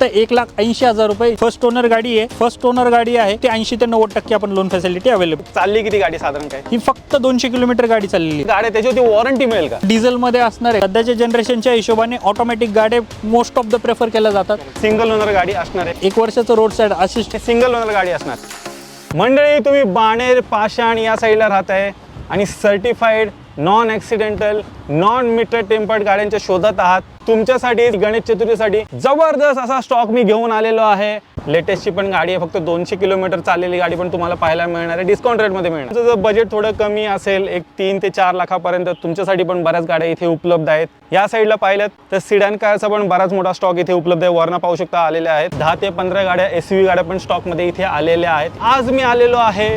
फक्त एक लाख ऐंशी हजार रुपये फर्स्ट ओनर गाडी आहे. फर्स्ट ओनर गाडी आहे. ते ऐंशी ते नव्वद टक्के आपण लोन फॅसिलिटी अवेलेबल चालली किती गाडी साधारण काय? ही फक्त दोनशे किलोमीटर गाडी चाललेली. गाड्या त्याच्यावरती वॉरंटी मिळेल का? डिझेल मध्ये असणार आहे सध्याच्या जनरेशनच्या हिशोबाने ऑटोमॅटिक गाड्या मोस्ट ऑफ द प्रेफर केल्या जातात. सिंगल ओनर गाडी असणार आहे. एक वर्षाचं road side assist single owner गाडी असणार. मंडळी तुम्ही बाणेर पाषाण या साईडला राहत आहे आणि certified non accidental non meter tampered गाड्यांच्या शोधात आहात. तुमच्यासाठी गणेश चतुर्थीसाठी जबरदस्त असा स्टॉक मी घेऊन आलेलो आहे. लेटेस्टची पण गाडी आहे फक्त दोनशे किलोमीटर चाललेली गाडी पण तुम्हाला पाहायला मिळणार आहे. डिस्काउंट रेटमध्ये मिळणार. जर बजेट थोडं कमी असेल एक तीन ते चार लाखापर्यंत तुमच्यासाठी पण बऱ्याच गाड्या इथे उपलब्ध आहेत. या साईडला पाहिलं तर सिडॅन कारचा पण बराच मोठा स्टॉक इथे उपलब्ध आहे. वरना पाहू शकता आलेल्या आहेत. दहा ते पंधरा गाड्या एस गाड्या पण स्टॉकमध्ये इथे आलेल्या आहेत. आज मी आलेलो आहे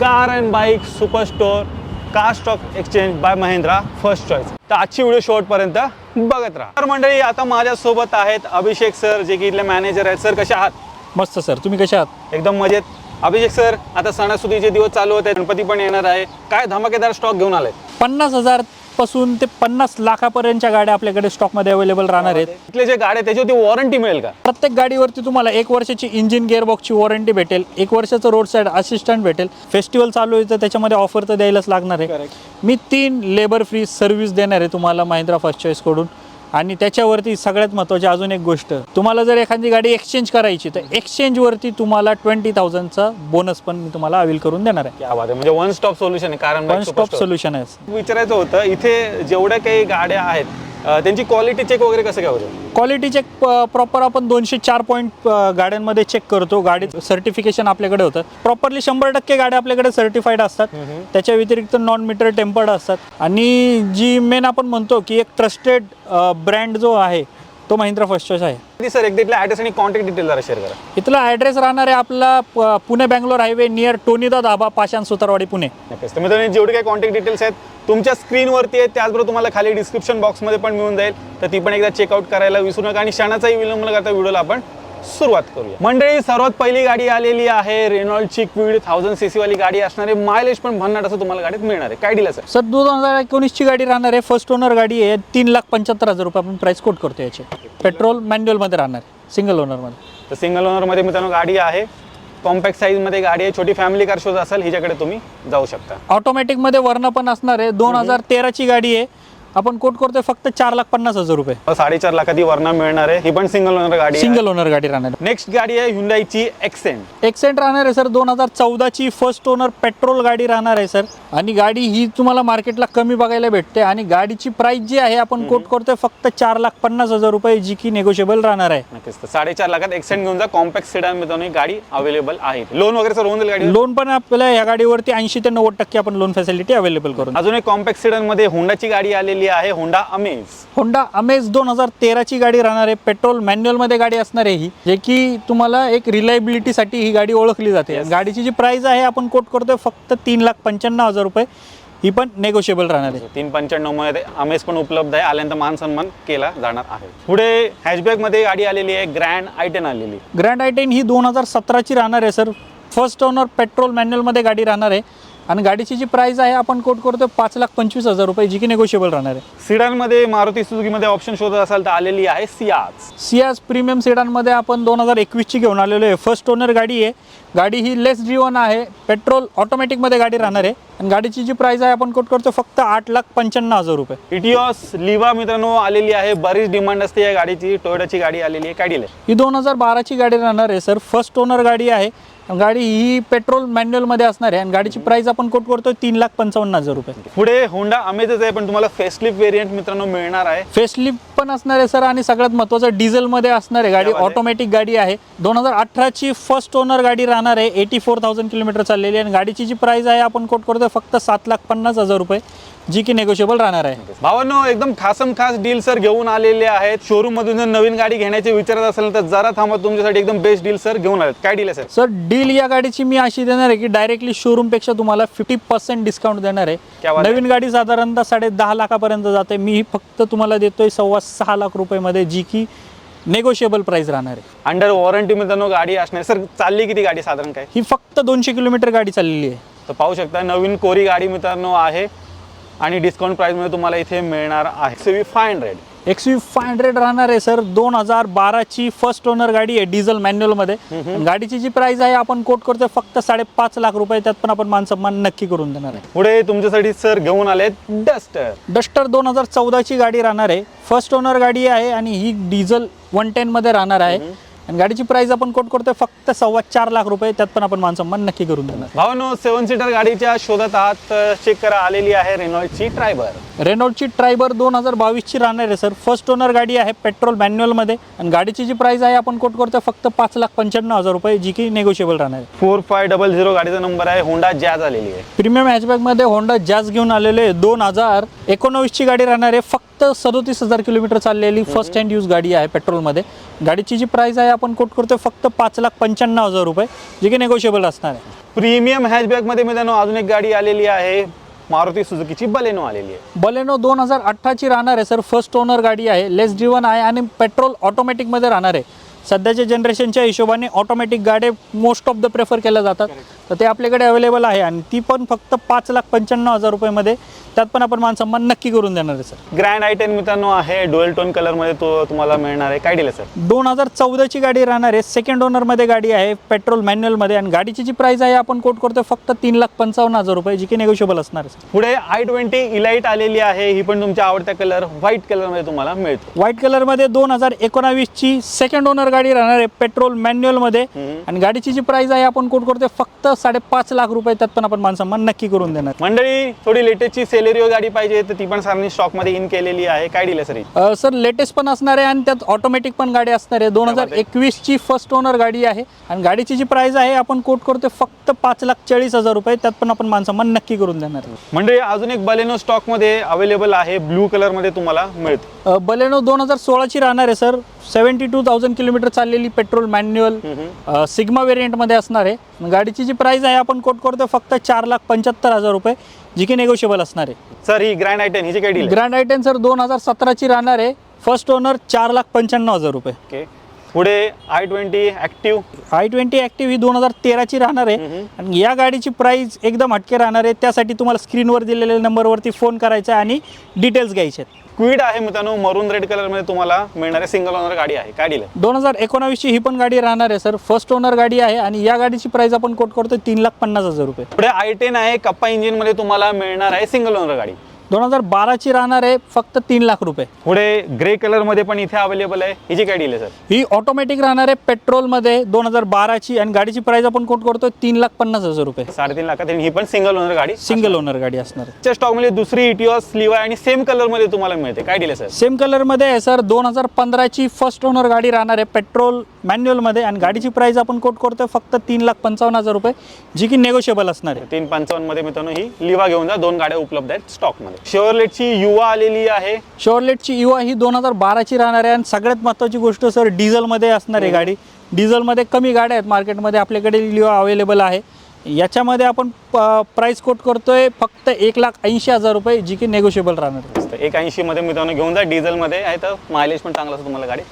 car and bike super store car stock exchange by Mahindra first choice तर आजची व्हिडिओ शेवटपर्यंत बघत राहा. तर मंडळी आता माझ्यासोबत आहेत अभिषेक सर जे की इथले मॅनेजर आहेत. सर कसे आहात? मस्त सर तुम्ही कशा आहात? एकदम मजेत. अभिषेक सर आता सणासुदीचे दिवस चालू होते गणपती पण येणार आहे. काय धमाकेदार स्टॉक घेऊन आले पन्नास हजार पासून ते पन्नास लाखापर्यंतच्या गाड्या आपल्याकडे स्टॉकमध्ये अवेलेबल राहणार आहेत. इथले जे गाड्या त्याच्यावरती वॉरंटी मिळेल का? प्रत्येक गाडीवरती तुम्हाला एक वर्षाची इंजिन गिअरबॉक्सची वॉरंटी भेटेल. एक वर्षाचं रोड साईड असिस्टंट भेटेल. फेस्टिवल चालू आहे तर त्याच्यामध्ये ऑफर तर द्यायलाच लागणार आहे. मी तीन लेबर फ्री सर्व्हिस देणार आहे तुम्हाला महिंद्रा फर्स्ट चॉईसकडून आणि त्याच्यावरती सगळ्यात महत्त्वाची अजून एक गोष्ट तुम्हाला जर एखादी गाडी एक्सचेंज करायची तर एक्सचेंजवरती तुम्हाला ट्वेंटी थाउजंडचा बोनस पण मी तुम्हाला अवेल करून देणार आहे. क्या बात आहे. म्हणजे वन स्टॉप सोल्युशन आहे कारण वन स्टॉप सोल्युशन आहे. विचारायचं होतं इथे जेवढ्या काही गाड्या आहेत त्यांची क्वालिटी चेक वगैरे कसं काय होतं? क्वालिटी चेक प्रॉपर आपण दोनशे चार पॉईंट गाड्यांमध्ये चेक करतो. गाडी सर्टिफिकेशन आपल्याकडे होतं. प्रॉपरली शंभर टक्के गाड्या आपल्याकडे सर्टिफाईड असतात. त्याच्या व्यतिरिक्त नॉन मीटर टेम्पर्ड असतात. आणि जी मेन आपण म्हणतो की एक ट्रस्टेड ब्रँड जो आहे तो महिंद्रा फर्स्ट चॉईस आहे. सर एक तिथला ॲड्रेस आणि कॉन्टॅक्ट डिटेल जरा शेअर करा. इथला ॲड्रेस राहणार आहे आपला प- पुणे बँगलोर हायवे नियर टोनिदा धाबा पाषाण सुतारवाडी पुणे. नक्कीच. तर मित्रांनो जेवढे काही कॉन्टॅक्ट डिटेल्स आहेत तुमच्या स्क्रीनवरती आहेत त्याचबरोबर तुम्हाला खाली डिस्क्रिप्शन बॉक्समध्ये पण मिळून जाईल. तर ती पण एकदा चेकआउट करायला विसरू नका आणि क्षणाचाही विलंब न करता व्हिडिओला आपण सुरुवात करूया. मंडळी सर्वात पहिली गाडी आलेली आहे रेनॉल्डची क्विड थाउजंड सी वाली गाडी असणार आहे. मायलेज पण भन्नाट असं तुम्हाला गाडीत मिळणार आहे. काय दिलं सर सर दोन हजार एकोणीसची गाडी राहणार आहे. फर्स्ट ओनर गाडी आहे. तीन लाख पंच्याहत्तर हजार रुपये आपण प्राईस कोट करतो याचे. पेट्रोल मॅन्युअलमध्ये राहणार आहे. सिंगल ओनरमध्ये तर सिंगल ओनरमध्ये मित्रांनो गाडी आहे. कॉम्पॅक्ट साईजमध्ये गाडी आहे. छोटी फॅमिली कार शोध असेल हिच्याकडे तुम्ही जाऊ शकता. ऑटोमॅटिकमध्ये वर्ण पण असणार आहे. दोन हजार तेराची गाडी आहे. आपण कोट करतोय फक्त चार लाख पन्नास हजार रुपये. साडेचार लाखात ही वरणा मिळणार आहे. ही पण सिंगल ओनर गाडी सिंगल ओनर गाडी राहणार. नेक्स्ट गाडी आहे हुंडाईची एक्सेंट एक्सेंट राहणार आहे सर दोन हजार चौदाची फर्स्ट ओनर पेट्रोल गाडी राहणार आहे सर आणि गाडी ही तुम्हाला मार्केटला कमी बघायला भेटते. आणि गाडीची प्राइस जी आहे आपण कोट करतोय फक्त चार लाख पन्नास हजार रुपये जी की नेगोशिएबल राहणार आहे. नक्कीच. तर साडेचार लाखात एक्सेंट घेऊन जा. कॉम्पॅक्ट सेडान ही गाडी अवेलेबल आहे लोन वगैरे सर होऊन जाईल गाडी लोन पण आपल्याला या गाडीवरती ऐंशी ते नव्वद टक्के आपण लोन फॅसिलिटी अवेलेबल करून अजून एक कॉम्पॅक्ट सेडनमध्ये होंडाची गाडी आलेली आहे होंडा अमेज होंडा अमेज दोन हजार तेराची गाडी राहणार आहे. पेट्रोल मॅन्युअलमध्ये गाडी असणार आहे ही जे की तुम्हाला एक रिलायबिलिटीसाठी ही गाडी ओळखली जाते. गाडीची जी प्राइस आहे आपण कोट करतोय फक्त तीन लाख पंच्याण्णव हजार रुपये. ही पण नेगोशिएबल राहणार आहे. तीन पंच्याण्णवमध्ये अमेज पण उपलब्ध आहे. आल्यानंतर मान सन्मान केला जाणार आहे. पुढे हॅशबॅगमध्ये गाडी आलेली आहे. ग्रँड आयटेन आलेली. ग्रँड आय टेन ही दोन हजार सतराची राहणार आहे सर फर्स्ट ओनर पेट्रोल मॅन्युअलमध्ये गाडी राहणार आहे. आणि गाडीची जी प्राइस आहे आपण कोट करतोय पाच लाख पंचवीस हजार रुपये जी की नेगोशिएबल राहणार आहे. सिडानमध्ये मारुती सुझुकी मध्ये ऑप्शन शोधत असाल तर आलेली आहे सियाज. सियाज प्रीमियम सेडानमध्ये आपण दोन हजार एकवीसची घेऊन आलेलो आहे. फर्स्ट ओनर गाडी आहे. गाडी ही लेस ड्रिवन आहे. पेट्रोल ऑटोमॅटिकमध्ये गाडी राहणार आहे. आणि गाडीची जी प्राइस आहे आपण कोट करतो फक्त आठ लाख पंच्याण्णव हजार रुपये. इटिओस लिवा मित्रांनो आलेली आहे. बरीच डिमांड असते या गाडीची. टोयोटाची गाडी आलेली आहे. काय दिले ही दोन हजार बाराची गाडी राहणार आहे सर फर्स्ट ओनर गाडी आहे. गाडी ही पेट्रोल मॅन्युअलमध्ये असणार आहे. आणि गाडीची प्राइस आपण कोट करतो तीन लाख पंचावन्न हजार रुपये. पुढे होंडा अमेजच आहे पण तुम्हाला फेसलिप वेरियंट मित्रांनो मिळणार आहे. फेसलिप पण असणार आहे सर आणि सगळ्यात महत्त्वाचं डिझेलमध्ये असणार आहे गाडी? ऑटोमॅटिक गाडी आहे. दोन हजार अठराची फर्स्ट ओनर गाडी राहणार आहे. एटी फोर थाउजंड किलोमीटर चाललेली आणि गाडीची जी प्राइस आहे आपण कोट करतोय फक्त सात लाख पन्नास हजार रुपये. जी की नेगोशिएबल राहणार आहे. भावांनो एकदम खासम खास डील सर घेऊन आलेले आहेत. शोरूम मधून जर नवीन गाडी घेण्याचे विचारत असेल तर जरा थांबा तुमच्यासाठी एकदम बेस्ट डील सर घेऊन आलेत. काय डील आहे सर सर डील या गाडीची मी अशी देणार आहे की डायरेक्टली शोरूमपेक्षा तुम्हाला फिफ्टी पर्सेंट डिस्काउंट देणार क्या आहे बात आहे. नवीन गाडी साधारणतः साडे दहा लाखापर्यंत जाते. मी फक्त तुम्हाला देतोय सव्वा सहा लाख रुपयेमध्ये जी की नेगोशिएबल प्राइस राहणार आहे. अंडर वॉरंटी मित्रांनो गाडी असणार. सर चालली किती गाडी साधारण काय? ही फक्त दोनशे किलोमीटर गाडी चाललेली आहे. तर पाहू शकता नवीन कोरी गाडी मित्रांनो आहे. आणि डिस्काउंट प्राईसमध्ये तुम्हाला इथे मिळणार आहे. C V five hundred X V five hundred राहणार आहे सर दोन हजार बाराची फर्स्ट ओनर गाडी आहे डिझेल मॅन्युअलमध्ये गाडीची जी प्राइस आहे आपण कोट करतोय फक्त साडेपाच लाख रुपये. त्यात पण आपण मानसन्मान नक्की करून देणार आहे. पुढे तुमच्यासाठी सर घेऊन आलेत डस्टर डस्टर दोन हजार चौदाची गाडी राहणार आहे. फर्स्ट ओनर गाडी आहे आणि ही डिझेल वन टेनमध्ये राहणार आहे. आणि गाडीची प्राइस आपण कोट करतोय फक्त सव्वा चार लाख रुपये. त्यात पण आपण मानसन्मान नक्की करून देणार. भावानो सेवन सीटर गाडीच्या शोधात आहात चेक करा आलेली आहे रेनॉल्डची ट्रायबर रेनॉल्डची ट्रायबर दोन हजार बावीसची राहणार आहे सर फर्स्ट ओनर गाडी आहे पेट्रोल मॅन्युअलमध्ये आणि गाडीची जी प्राइस आहे आपण कोट करतोय फक्त पाच लाख पंच्याण्णव हजार रुपये जी की नेगोशिएबल राहणार आहे. फोर फाय डबल झिरो गाडीचा नंबर आहे होंडा जॅज आलेली आहे. प्रीमियम हॅचबॅकमध्ये होंडा जॅज घेऊन आलेले दोन हजार एकोणावीसची गाडी राहणार आहे फक्त सदोतीस हजार किलोमीटर चाललेली फर्स्ट हँड यूज गाडी आहे पेट्रोलमध्ये गाडीची जी प्राइस आहे आपण कोट करतोय फक्त पाच लाख पंच्याण्णव हजार रुपये जी की नेगोशिएबल असणार आहे. प्रीमियम हॅचबॅकमध्ये मित्रांनो अजून एक गाडी आलेली आहे. मारुती सुझुकीची बलेनो आलेली आहे. बलेनो दोन हजार अठराची राहणार आहे सर फर्स्ट ओनर गाडी आहे लेस ड्रिवन आहे आणि पेट्रोल ऑटोमॅटिकमध्ये राहणार आहे. सध्याच्या जनरेशनच्या हिशोबाने ऑटोमॅटिक गाड्या मोस्ट ऑफ द प्रेफर केल्या जातात. तर ते आपल्याकडे अवेलेबल आहे आणि ती पण फक्त पाच लाख पंच्याण्णव हजार रुपयेमध्ये. त्यात पण आपण मानसन्मान नक्की करून देणार आहे सर. ग्रँड आय टेन मित्रांनो आहे. डुएल टोन कलरमध्ये तो तुम्हाला मिळणार आहे. काय दिलं सर? दोन हजार चौदाची गाडी राहणार आहे. सेकंड ओनरमध्ये गाडी आहे पेट्रोल मॅन्युअलमध्ये आणि गाडीची जी प्राइस आहे आपण कोट करतो फक्त तीन लाख पंचावन्न हजार रुपये जी की नेगोशिएबल असणार आहे पुढे आय ट्वेंटी इलाइट आलेली आहे. ही पण तुमच्या आवडत्या कलर व्हाईट कलरमध्ये तुम्हाला मिळते. व्हाईट कलरमध्ये दोन हजार एकोणावीसची सेकंड ओनर गाडी राहणार आहे पेट्रोल मॅन्युअलमध्ये आणि गाडीची जी प्राइस आहे आपण कोट करतोय फक्त साडेपाच लाख रुपये त्यात पण आपण मानसन्मान नक्की करून देणार. मंडळी थोडी लेटेस्टची सेलेरिओ गाडी पाहिजे तर ती पण सरांनी स्टॉकमध्ये इन केलेली आहे. काय दिलं सर? अ, सर लेटेस्ट पण असणार आहे आणि त्यात ऑटोमॅटिक पण गाडी असणार आहे. दोन हजार एकवीसची फर्स्ट ओनर गाडी आहे. आणि गाडीची जी प्राइस आहे आपण कोट करतोय फक्त पाच लाख चाळीस हजार रुपये. त्यात पण आपण मानसन्मान नक्की करून देणार आहे. मंडळी अजून एक बलेनो स्टॉकमध्ये अवेलेबल आहे. ब्लू कलरमध्ये तुम्हाला मिळते. अ, बलेनो दोन हजार सोळाची राहणार आहे sir. Seventy two thousand kilometre चाललेली पेट्रोल मॅन्युअल सिग्मा वेरियंटमध्ये असणार आहे. गाडीची जी प्राइस आहे आपण कोट करतोय फक्त चार लाख पंच्याहत्तर हजार रुपये जी की नेगोशिएबल असणार आहे. सर ही ग्रँड आय टेन हिची काय डील ग्रँड आयटेन सर दोन हजार सतराची राहणार आहे. फर्स्ट ओनर चार लाख पंच्याण्णव हजार रुपये. ओके पुढे I twenty active I twenty active ही दोन हजार तेराची राहणार आहे. आणि या गाडीची प्राइस एकदम हटके राहणार आहे. त्यासाठी तुम्हाला स्क्रीनवर दिलेल्या नंबरवरती फोन करायचा आहे आणि डिटेल्स घ्यायचे आहेत. क्विड आहे मित्रांनो. मरून रेड कलरमध्ये तुम्हाला मिळणारे सिंगल ओनर गाडी आहे. काय डील दोन हजार एकोणावीसची ही पण गाडी राहणार आहे सर फर्स्ट ओनर गाडी आहे आणि या गाडीची प्राइस आपण कोट करतो तीन लाख पन्नास हजार रुपये. पुढे आय टेन आहे. कप्पा इंजिनमध्ये तुम्हाला मिळणार आहे सिंगल ओनर गाडी. दोन हजार बाराची राहणार आहे फक्त तीन लाख रुपये. पुढे ग्रे कलरमध्ये पण इथे अवेलेबल आहे. हिची काय डील आहे सर ही ऑटोमॅटिक राहणार आहे पेट्रोलमध्ये दोन हजार बाराची आणि गाडीची प्राइस आपण कोट करतो तीन लाख पन्नास हजार रुपये. साडेतीन लाखात आणि ही पण सिंगल ओनर गाडी. सिंगल ओनर गाडी असणार आहे. च्या स्टॉकमध्ये दुसरी इटिओस लिवाय आणि सेम कलरमध्ये तुम्हाला मिळते. काय डील आहे सर सेम कलरमध्ये आहे सर दोन हजार पंधराची फर्स्ट ओनर गाडी राहणार आहे पेट्रोल मॅन्युअलमध्ये आणि गाडीची प्राइस आपण कोट करतोय फक्त तीन लाख पंचावन्न हजार रुपये जी की नेगोशिएबल असणार आहे. तीन पंचावन्नमध्ये मित्रांनो ही लिवा घेऊन जा. दोन गाड्या उपलब्ध आहेत स्टॉकमध्ये शेअरलेटची युवा आलेली आहे. शॉर्लेटची युवा ही दोन हजार बाराची राहणार आहे. आणि सगळ्यात महत्त्वाची गोष्ट सर डिझेलमध्ये असणार आहे गाडी. डिझेलमध्ये कमी गाड्या आहेत मार्केटमध्ये. आपल्याकडे लिवा अवेलेबल आहे. याच्यामध्ये आपण प्राइस कोट करतोय फक्त एक लाख ऐंशी हजार रुपये जी की नेगोशिएबल राहणार. एक ऐंशी मध्ये मित्रांनो घेऊन जा. डिझेलमध्ये आहे तर मायलेज पण चांगलं असं तुम्हाला गाडी.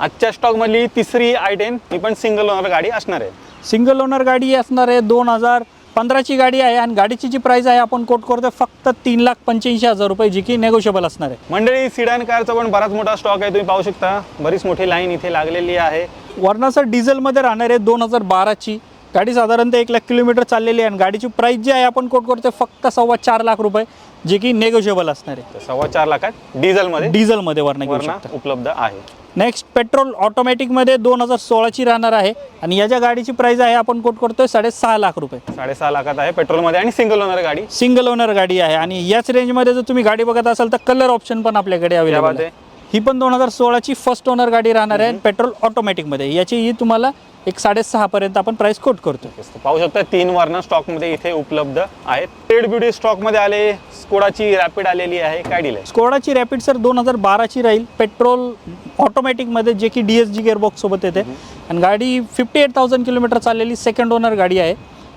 आजच्या स्टॉकमधली तिसरी आय टेन ही पण सिंगल ओनर गाडी असणार आहे. सिंगल ओनर गाडी असणार आहे दोन हजार पंधराची गाडी आहे आणि गाडीची जी प्राइस आहे आपण कोट करतोय फक्त तीन लाख पंच्याऐंशी हजार रुपये जी की नेगोशिएबल असणार आहे. मंडळी सिडान कारचा पण बराच मोठा स्टॉक आहे तुम्ही पाहू शकता. बरीच मोठी लाईन इथे लागलेली आहे. वरना सर डिझेलमध्ये राहणार आहे दोन हजार बाराची गाडी साधारणतः एक लाख किलोमीटर चाललेली आहे आणि गाडीची प्राइस जी आहे आपण कोट करतोय फक्त सव्वा चार लाख रुपये जे की नेगोशिएबल असणार आहे. सव्वा चार लाखात डिझेलमध्ये डिझेलमध्ये शकता. उपलब्ध आहे. नेक्स्ट पेट्रोल ऑटोमॅटिकमध्ये दोन हजार सोळाची राहणार आहे. आणि या ज्या गाडीची प्राइस आहे आपण कोट करतोय साडेसहा लाख रुपये. साडेसहा लाखात आहे पेट्रोलमध्ये आणि सिंगल ओनर गाडी. सिंगल ओनर गाडी आहे. आणि याच रेंजमध्ये जर तुम्ही गाडी बघत असाल तर कलर ऑप्शन पण आपल्याकडे अवेलेबल आहे. ही पण दोन हजार सोळाची फर्स्ट ओनर गाडी राहणार आहे. पेट्रोल ऑटोमॅटिकमध्ये याची ही तुम्हाला एक साडेसहा पर्यंत आपण प्राइस कोट करतो. पाहू शकता तीन वर्ण स्टॉकमध्ये इथे उपलब्ध आहेत. रेड ब्युटी स्टॉकमध्ये आले स्कोडाची रॅपिड आलेली आहे. काय डील स्कोडाची रॅपिड सर दोन हजार बाराची राहील. पेट्रोल ऑटोमॅटिकमध्ये जे की डी एस जी गेअरबॉक्स सोबत येते. आणि गाडी फिफ्टी एट थाउजंड किलोमीटर चाललेली सेकंड ओनर गाडी आहे.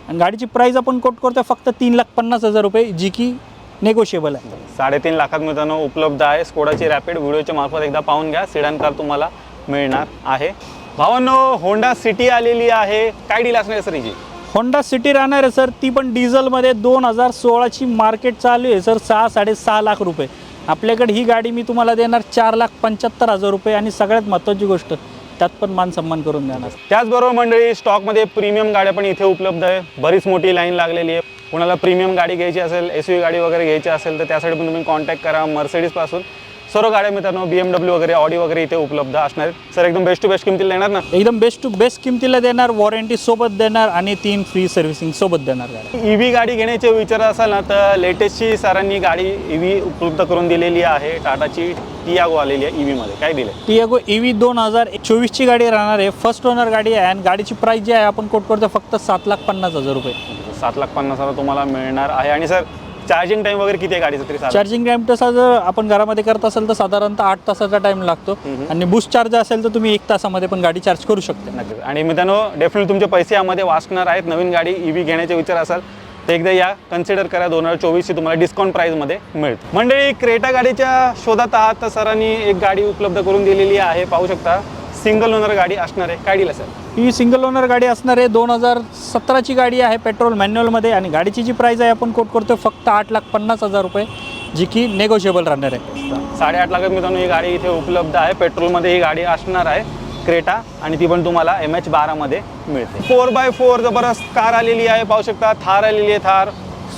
आणि गाडीची प्राइस आपण कोट करतो फक्त तीन लाख पन्नास हजार रुपये जी की नेगोशिएबल आहे. साडेतीन लाखात मित्रांनो उपलब्ध आहे. स्कोडाची रॅपिड व्हिडिओच्या मार्फत एकदा पाहून घ्या. सिडान कार तुम्हाला मिळणार आहे. भावांनो होंडा सिटी आलेली आहे. काय डील असणार आहे सर हिची? होंडा सिटी राहणार आहे सर ती पण डिझेलमध्ये दोन हजार सोळाची मार्केट चालू आहे सर सहा साडेसहा लाख रुपये. आपल्याकडे ही गाडी मी तुम्हाला देणार चार लाख पंच्याहत्तर हजार रुपये. आणि सगळ्यात महत्त्वाची गोष्ट त्यात पण मान सन्मान करून देणार. त्याचबरोबर मंडळी स्टॉकमध्ये प्रीमियम गाड्या पण इथे उपलब्ध आहे. बरीच मोठी लाईन लागलेली आहे. कुणाला प्रीमियम गाडी घ्यायची असेल एस यू गाडी वगैरे घ्यायची असेल तर त्यासाठी पण तुम्ही कॉन्टॅक्ट करा मर्सिडीजपासून सर्व गाड्या मित्रांनो बी एम डब्ल्यू वगैरे ऑडी वगैरे इथे उपलब्ध असणार सर एकदम बेस्ट टू बेस्ट किमतीला येणार ना? एकदम बेस्ट टू बेस्ट किमतीला देणार वॉरंटी सोबत देणार आणि तीन फ्री सर्व्हिसिंग सोबत देणार गाड्या. ई व्ही गाडी घेण्याचे विचार असाल ना तर लेटेस्टची सरांनी गाडी ई व्ही उपलब्ध करून दिलेली आहे. टाटाची टियागो आलेली आहे ई व्हीमध्ये काय दिलं टियागो ई व्ही दोन हजार चोवीसची गाडी राहणार आहे. फर्स्ट ओनर गाडी आहे आणि गाडीची प्राईस जी आहे आपण कोट करतो फक्त सात लाख पन्नास हजार रुपये. सात लाख पन्नासाला तुम्हाला मिळणार आहे. आणि सर चार्जिंग टाइम वगैरे किती आहे गाडीचं तरी साधारण? चार्जिंग टाईम तसा जर आपण घरामध्ये करत असेल तर साधारणतः आठ तासाचा टाइम लागतो. आणि बुस्ट चार्ज असेल तर तुम्ही एक तासामध्ये पण गाडी चार्ज करू शकता. नक्कीच. आणि मित्रांनो डेफिनेटली तुमचे पैसे यामध्ये वाचणार आहेत. नवीन गाडी ई व्ही घेण्याचे विचार असाल तर एकदा या कन्सिडर करा. दोन हजार चोवीसची तुम्हाला डिस्काउंट प्राईजमध्ये मिळते. मंडळी क्रेटा गाडीच्या शोधात आहात तर सरांनी एक गाडी उपलब्ध करून दिलेली आहे. पाहू शकता. सिंगल ओनर गाडी असणार आहे. काय दिलं सर ही सिंगल ओनर गाडी असणार आहे. दोन हजार सतराची गाडी आहे पेट्रोल मॅन्युअलमध्ये. आणि गाडीची जी प्राईस आहे आपण कोट करतो फक्त आठ लाख पन्नास हजार रुपये जी की नेगोशिएबल राहणार आहे. साडेआठ लाखात मित्रांनो ही गाडी इथे उपलब्ध आहे. पेट्रोलमध्ये ही गाडी असणार आहे क्रेटा. आणि ती पण तुम्हाला एम एच बारामध्ये मिळते. फोर बाय फोर जबरदस्त कार आलेली आहे पाहू शकता. थार आलेली आहे थार.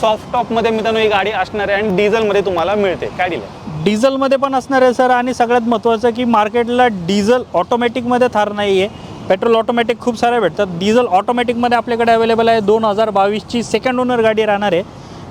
सॉफ्ट टॉपमध्ये मित्रांनो ही गाडी असणार आहे. आणि डिझेलमध्ये तुम्हाला मिळते. काय दिलं डिझेलमध्ये पण असणार आहे सर. आणि सगळ्यात महत्त्वाचं की मार्केटला डिझेल ऑटोमॅटिकमध्ये थार नाही आहे. पेट्रोल ऑटोमॅटिक खूप सारे भेटतात. डिझेल ऑटोमॅटिकमध्ये आपल्याकडे अवेलेबल आहे. दोन हजार बावीसची सेकंड ओनर गाडी राहणार आहे.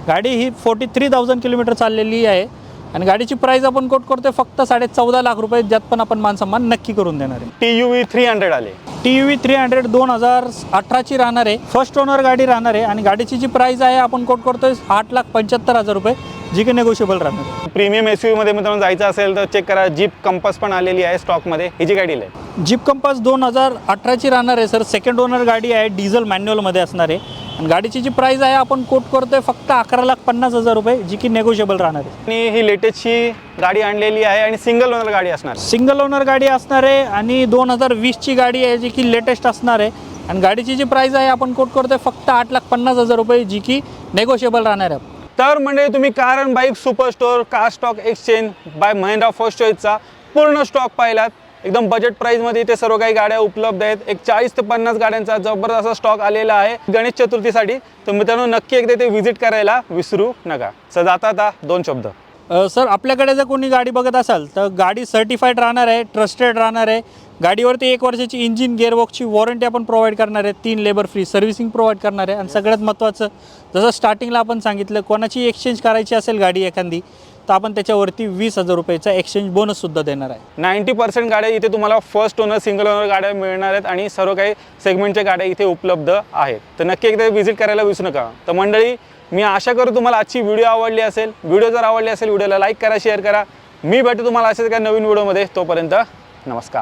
गाडी ही फोर्टी थ्री थाउजंड किलोमीटर चाललेली आहे. आणि गाडीची प्राईस आपण कोट करतोय फक्त साडे चौदा लाख रुपये. ज्यात पण आपण मान सन्मान नक्की करून देणार आहे. T U V three hundred आले. टी व्ही थ्री हंड्रेड दोन हजार अठराची राहणार आहे. फर्स्ट ओनर गाडी राहणार आहे. आणि गाडीची जी प्राईस आहे आपण कोट करतोय आठ लाख पंच्याहत्तर हजार रुपये. जी की नेगोशिएबल राहणार. प्रीमियम एसमध्ये मित्रांनो जायचं असेल तर चेक करा. जीप कंपस पण आलेली आहे स्टॉकमध्ये ही जी गाडी आहे. जीप कंपास दोन हजार अठराची राहणार आहे सर सेकंड ओनर गाडी आहे डिझेल मॅन्युअलमध्ये असणार आहे. आणि गाडीची जी प्राईस आहे आपण कोट करतोय फक्त अकरा लाख पन्नास हजार रुपये जी की नेगोशिएबल राहणार आहे. आणि ही लेटेस्टची गाडी आणलेली आहे आणि सिंगल ओनर गाडी असणार सिंगल ओनर गाडी असणार आहे आणि दोन हजार वीसची गाडी आहे जी की लेटेस्ट असणार आहे. आणि गाडीची जी प्राईस आहे आपण कोट करतोय फक्त आठ लाख पन्नास हजार रुपये जी की नेगोशिएबल राहणार आहे. तर म्हणजे तुम्ही कारण bike super store car stock exchange by Mahindra first चॉईसचा पूर्ण स्टॉक पाहिलात. एकदम बजेट प्राईजमध्ये इथे सर्व काही गाड्या उपलब्ध आहेत. एक चाळीस ते पन्नास गाड्यांचा जबरदस्त स्टॉक आलेला आहे गणेश चतुर्थीसाठी. तर मित्रांनो नक्की एकदा ते व्हिजिट करायला विसरू नका. सर जाता आता दोन शब्द. सर आपल्याकडे जर कोणी गाडी बघत असाल तर गाडी सर्टिफाईड राहणार आहे ट्रस्टेड राहणार आहे. गाडीवरती एक वर्षाची इंजिन गेअरबॉक्सची वॉरंटी आपण प्रोव्हाइड करणार आहे. तीन लेबर फ्री सर्व्हिसिंग प्रोव्हाइड करणार आहे. आणि सगळ्यात महत्त्वाचं जसं स्टार्टिंगला आपण सांगितलं कोणाची एक्सचेंज करायची असेल गाडी एखादी तर आपण त्याच्यावरती वीस हजार रुपयाचा एक्सचेंज बोनससुद्धा देणार आहे. नाईंटी पर्सेंट गाड्या इथे तुम्हाला फर्स्ट ओनर सिंगल ओनर गाड्या मिळणार आहेत आणि सर्व काही सेगमेंटच्या गाड्या इथे उपलब्ध आहेत. तर नक्की एकदा व्हिजिट करायला विसरू नका. तर मंडळी मी आशा करू तुम्हाला आजची व्हिडिओ आवडली असेल. व्हिडिओ जर आवडली असेल व्हिडिओला लाईक करा शेअर करा. मी भेटू तुम्हाला असेच काय नवीन व्हिडिओमध्ये तोपर्यंत नमस्कार.